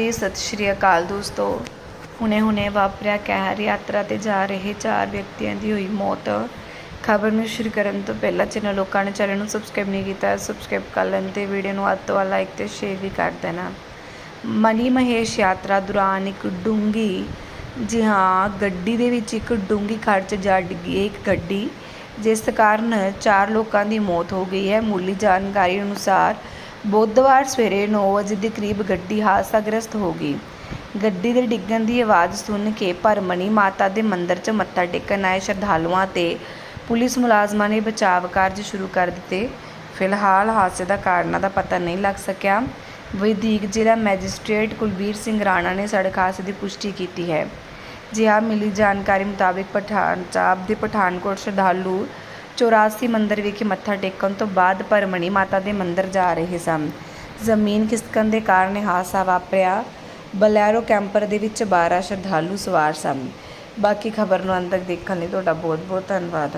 ਜੀ, ਸਤਿ ਸ਼੍ਰੀ ਅਕਾਲ ਦੋਸਤੋ। ਹੁਣੇ-ਹੁਣੇ ਵਾਪਰਿਆ ਕਹਿਰ ਯਾਤਰਾ ਤੇ ਜਾ ਰਹੇ ਚਾਰ ਵਿਅਕਤੀਆਂ ਦੀ ਹੋਈ ਮੌਤ। ਖਬਰ ਨੂੰ ਸ਼ੁਰੂ ਕਰਨ ਤੋਂ ਪਹਿਲਾਂ ਜਿਨ੍ਹਾਂ ਲੋਕਾਂ ਨੇ ਚੈਨਲ ਨੂੰ ਸਬਸਕ੍ਰਾਈਬ ਨਹੀਂ ਕੀਤਾ ਸਬਸਕ੍ਰਾਈਬ ਕਰ ਲੈਣ ਤੇ ਵੀਡੀਓ ਨੂੰ ਵੱਧ ਤੋਂ ਵੱਧ ਲਾਈਕ ਤੇ ਸ਼ੇਅਰ ਵੀ ਕਰ ਦੇਣਾ। ਮਨੀ ਮਹੇਸ਼ ਯਾਤਰਾ ਦੌਰਾਨ ਇੱਕ ਡੂੰਗੀ ਜੀ ਹਾਂ, ਗੱਡੀ ਦੇ ਵਿੱਚ ਇੱਕ ਡੂੰਗੀ ਖੱਡ 'ਚ ਜਾ ਡਿੱਗੀ ਇੱਕ ਗੱਡੀ, ਜਿਸ ਕਾਰਨ ਚਾਰ ਲੋਕਾਂ ਦੀ ਮੌਤ ਹੋ ਗਈ ਹੈ। ਮੁੱਢਲੀ ਜਾਣਕਾਰੀ ਅਨੁਸਾਰ ਬੁੱਧਵਾਰ ਸਵੇਰੇ 9 ਵਜੇ ਦੇ ਕਰੀਬ ਗੱਡੀ ਹਾਦਸਾਗ੍ਰਸਤ ਹੋ ਗਈ। ਗੱਡੀ ਦੇ ਡਿੱਗਣ ਦੀ ਆਵਾਜ਼ ਸੁਣ ਕੇ ਭਰਮਣੀ ਮਾਤਾ ਦੇ ਮੰਦਿਰ 'ਚ ਮੱਥਾ ਟੇਕਣ ਆਏ ਸ਼ਰਧਾਲੂਆਂ ਤੇ ਪੁਲਿਸ ਮੁਲਾਜ਼ਮਾਂ ਨੇ ਬਚਾਵ ਕਾਰਜ ਸ਼ੁਰੂ ਕਰ ਦਿੱਤੇ। ਫਿਲਹਾਲ ਹਾਦਸੇ ਦਾ ਕਾਰਨਾਂ ਦਾ ਪਤਾ ਨਹੀਂ ਲੱਗ ਸਕਿਆ। ਵਧੀਕ ਜ਼ਿਲ੍ਹਾ ਮੈਜਿਸਟ੍ਰੇਟ ਕੁਲਬੀਰ ਸਿੰਘ ਰਾਣਾ ਨੇ ਸੜਕ ਹਾਦਸੇ ਦੀ ਪੁਸ਼ਟੀ ਕੀਤੀ ਹੈ। ਜੀ ਹਾਂ ਮਿਲੀ ਜਾਣਕਾਰੀ ਮੁਤਾਬਿਕ ਪਠਾਨ ਸਾਹਿਬ ਦੇ ਪਠਾਨਕੋਟ ਸ਼ਰਧਾਲੂ 84 ਮੰਦਿਰ ਵਿਖੇ ਮੱਥਾ ਟੇਕਣ ਤੋਂ ਬਾਅਦ ਪਰਮਣੀ ਮਾਤਾ ਦੇ ਮੰਦਿਰ ਜਾ ਰਹੇ ਸਨ। ਜ਼ਮੀਨ ਖਿਸਕਣ ਦੇ ਕਾਰਨ ਹਾਦਸਾ ਵਾਪਰਿਆ। ਬਲੈਰੋ ਕੈਂਪਰ ਦੇ ਵਿੱਚ 12 ਸ਼ਰਧਾਲੂ ਸਵਾਰ ਸਨ। ਬਾਕੀ ਖਬਰ ਨੂੰ ਅੰਤ ਤੱਕ ਦੇਖਣ ਲਈ ਤੁਹਾਡਾ ਬਹੁਤ ਬਹੁਤ ਧੰਨਵਾਦ।